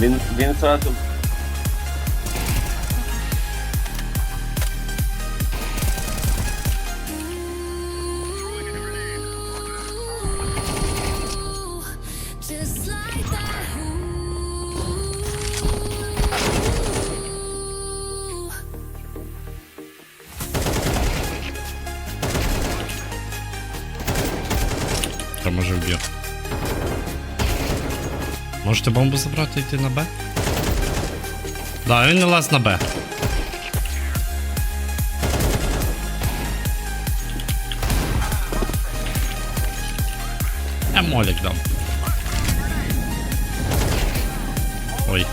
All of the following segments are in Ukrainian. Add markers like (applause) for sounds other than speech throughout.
Він, він сразу. Там уже бьет. Можете бомбу забрати йти на Б? Да, він не лаз на Б. Я молік дам. Ой.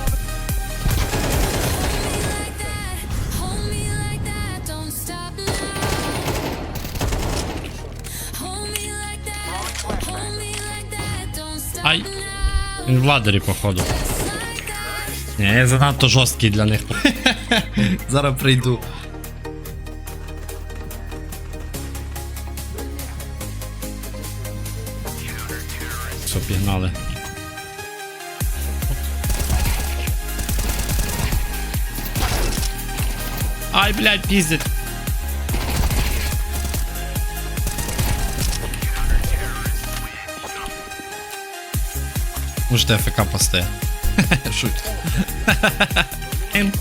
Ай. Він в ладері, походу. Ні, я занадто жорсткий для них. (laughs) Зараз прийду. Все, пігнали. Ай, блядь, піздять. Можете АФК пасти. Шут. Ем.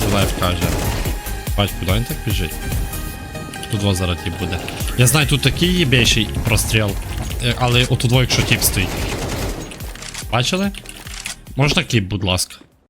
Зелайф каже. Бать, куди він так біжить? Тут два зараз тип буде. Я знаю, тут такий єбейший простріл. Але отут двоє, якщо тип стоїть. Бачили? Можна кіп, будь ласка.